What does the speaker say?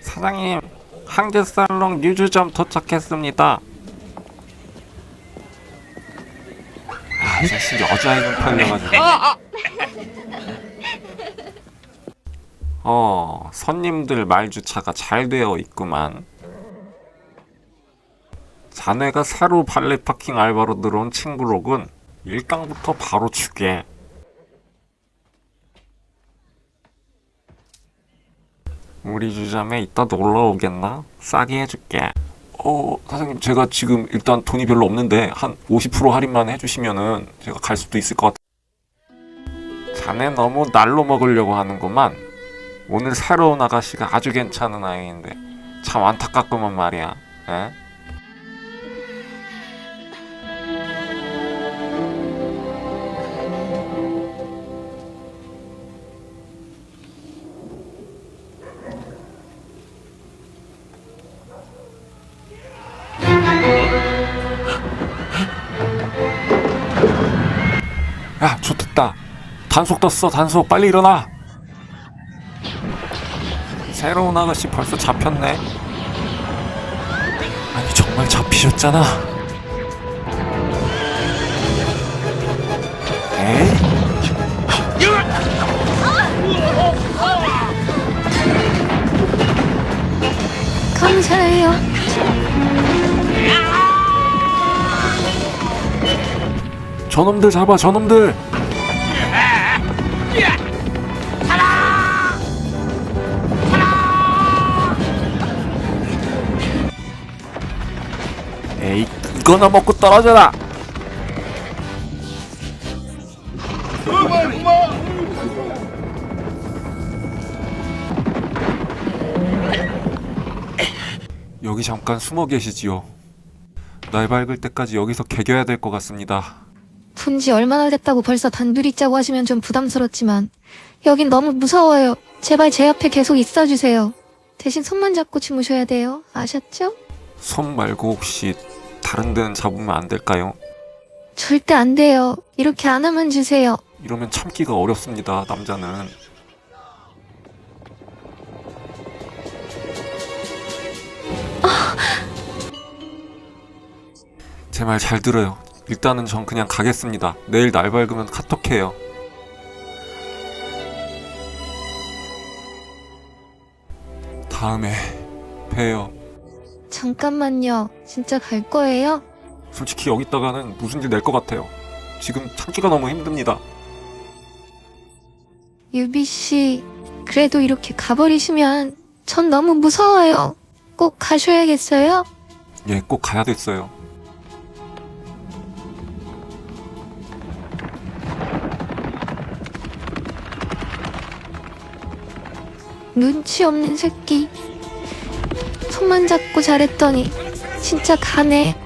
사장님, 항제살롱 뉴즈점 도착했습니다. 아, 이 자식 여자애는 팔려가지고. 어, 손님들 말주차가 잘 되어 있구만. 자네가 새로 발레 파킹 알바로 들어온 친구로군. 일당부터 바로 주게. 우리 주점에 이따 놀러 오겠나? 싸게 해줄게. 어, 사장님, 제가 지금 일단 돈이 별로 없는데 한 50% 할인만 해주시면은 제가 갈 수도 있을 것 같아. 자네 너무 날로 먹으려고 하는구만. 오늘 새로 운 아가씨가 아주 괜찮은 아이인데 참 안타깝구만 말이야. 에? 야, 좋됐다. 단속 떴어, 단속. 빨리 일어나. 새로운 아가씨 벌써 잡혔네. 아니, 정말 잡히셨잖아. 감사해요. 저놈들 잡아, 저놈들. 에이, 이거나 먹고 떨어져라. 여기 잠깐 숨어 계시지요. 날 밝을 때까지 여기서 개겨야 될 것 같습니다. 본 지 얼마나 됐다고 벌써 단둘이 있자고 하시면 좀 부담스럽지만 여긴 너무 무서워요. 제발 제 옆에 계속 있어주세요. 대신 손만 잡고 주무셔야 돼요. 아셨죠? 손 말고 혹시 다른 데는 잡으면 안 될까요? 절대 안 돼요. 이렇게 안아만 주세요. 이러면 참기가 어렵습니다, 남자는. 제 말 잘 들어요. 일단은 전 그냥 가겠습니다. 내일 날 밝으면 카톡해요. 다음에 봬요. 잠깐만요. 진짜 갈 거예요? 솔직히 여기 있다가는 무슨 일 낼 것 같아요. 지금 참기가 너무 힘듭니다. 유비 씨, 그래도 이렇게 가버리시면 전 너무 무서워요. 꼭 가셔야겠어요? 예, 꼭 가야 됐어요. 눈치 없는 새끼. 손만 잡고 잘했더니 진짜 가네.